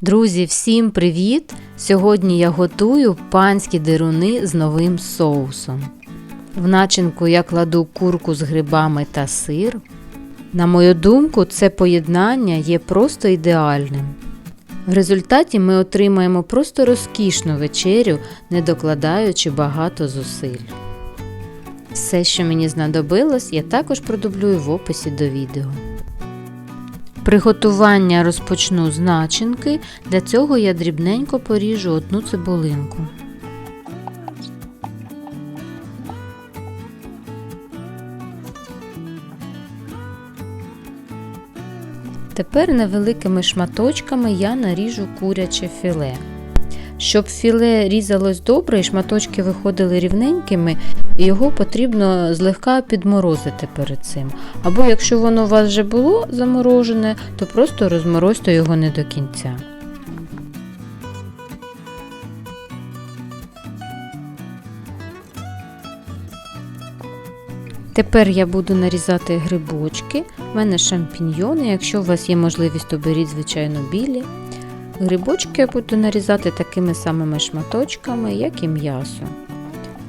Друзі, всім привіт! Сьогодні я готую панські дируни з новим соусом. В начинку я кладу курку з грибами та сир. На мою думку, це поєднання є просто ідеальним. В результаті ми отримаємо просто розкішну вечерю, не докладаючи багато зусиль. Все, що мені знадобилось, я також продублюю в описі до відео. Приготування розпочну з начинки. Для цього я дрібненько поріжу одну цибулинку. Тепер невеликими шматочками я наріжу куряче філе. Щоб філе різалось добре і шматочки виходили рівненькими, його потрібно злегка підморозити перед цим. Або якщо воно у вас вже було заморожене, то просто розморозьте його не до кінця. Тепер я буду нарізати грибочки. У мене шампіньйони. Якщо у вас є можливість, то беріть, звичайно, білі. Грибочки я буду нарізати такими самими шматочками, як і м'ясо.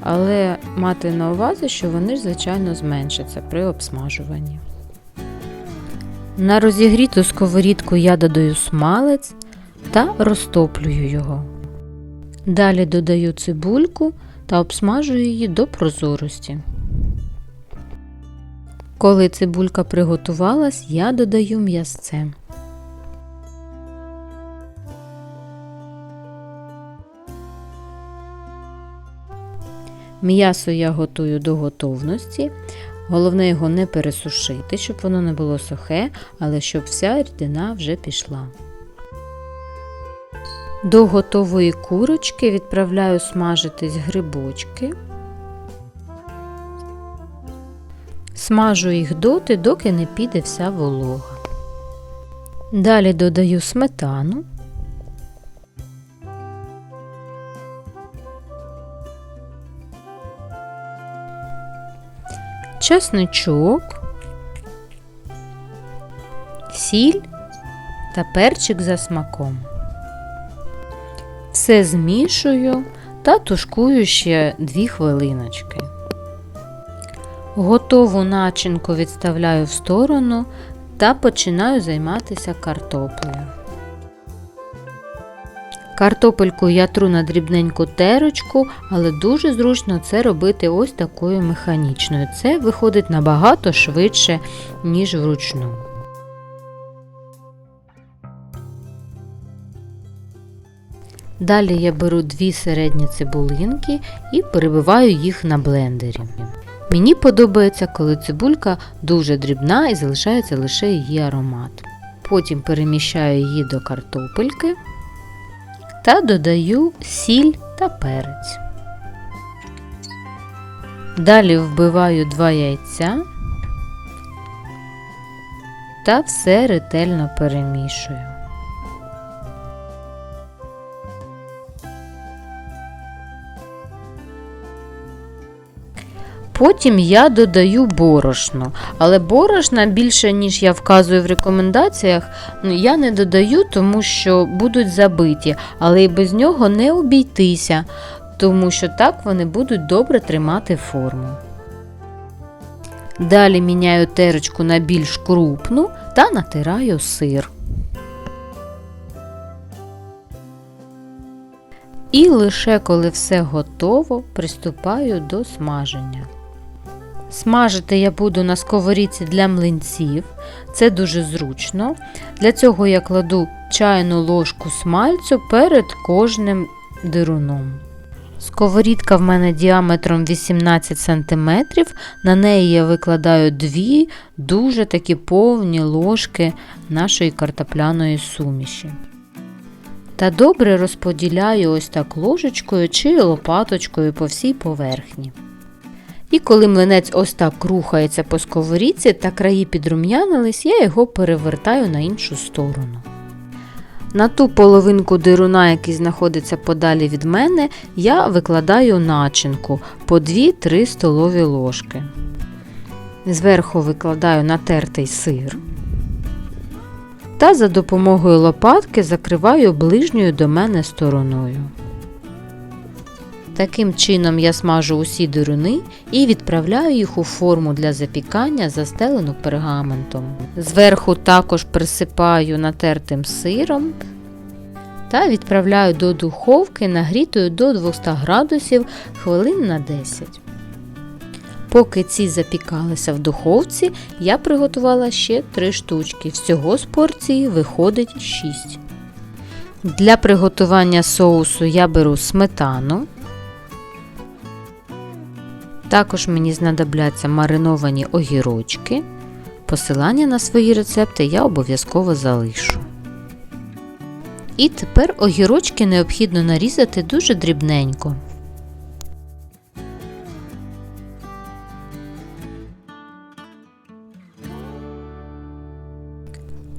Але мати на увазі, що вони ж, звичайно, зменшаться при обсмажуванні. На розігріту сковорідку я додаю смалець та розтоплюю його. Далі додаю цибульку та обсмажую її до прозорості. Коли цибулька приготувалась, я додаю м'ясце. М'ясо я готую до готовності. Головне його не пересушити, щоб воно не було сухе, але щоб вся рідина вже пішла. До готової курочки відправляю смажитись грибочки. Смажу їх доти, доки не піде вся волога. Далі додаю сметану. Чесничок, сіль та перчик за смаком. Все змішую та тушкую ще 2 хвилиночки. Готову начинку відставляю в сторону та починаю займатися картоплею. Картопельку я тру на дрібненьку терочку, але дуже зручно це робити ось такою механічною. Це виходить набагато швидше, ніж вручну. Далі я беру дві середні цибулинки і перебиваю їх на блендері. Мені подобається, коли цибулька дуже дрібна і залишається лише її аромат. Потім переміщаю її до картопельки та додаю сіль та перець. Далі вбиваю два яйця та все ретельно перемішую. Потім я додаю борошно, але борошна більше, ніж я вказую в рекомендаціях, ну, я не додаю, тому що будуть забиті, але і без нього не обійтися, тому що так вони будуть добре тримати форму. Далі міняю терочку на більш крупну та натираю сир. І лише коли все готово, приступаю до смаження. Смажити я буду на сковорідці для млинців, це дуже зручно. Для цього я кладу чайну ложку смальцю перед кожним дируном. Сковорідка в мене діаметром 18 см, на неї я викладаю дві дуже такі повні ложки нашої картопляної суміші. Та добре розподіляю ось так ложечкою чи лопаточкою по всій поверхні. І коли млинець ось так рухається по сковорідці та краї підрум'янились, я його перевертаю на іншу сторону. На ту половинку дируна, який знаходиться подалі від мене, я викладаю начинку по 2-3 столові ложки. Зверху викладаю натертий сир. та за допомогою лопатки закриваю ближньою до мене стороною. Таким чином я смажу усі дируни і відправляю їх у форму для запікання, застелену пергаментом. Зверху також присипаю натертим сиром та відправляю до духовки нагрітою до 200 градусів хвилин на 10. Поки ці запікалися в духовці, я приготувала ще 3 штучки. Всього з порції виходить 6. Для приготування соусу я беру сметану. Також мені знадобляться мариновані огірочки. Посилання на свої рецепти я обов'язково залишу. І тепер огірочки необхідно нарізати дуже дрібненько.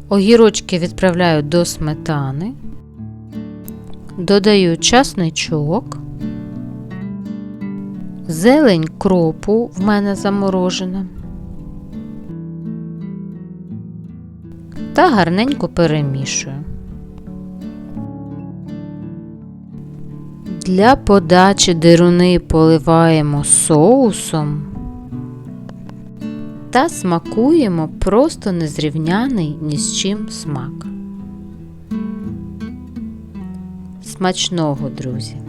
Огірочки відправляю до сметани, додаю часничок, зелень кропу в мене заморожена та гарненько перемішую. Для подачі дируни поливаємо соусом та смакуємо просто незрівняний ні з чим смак. Смачного, друзі!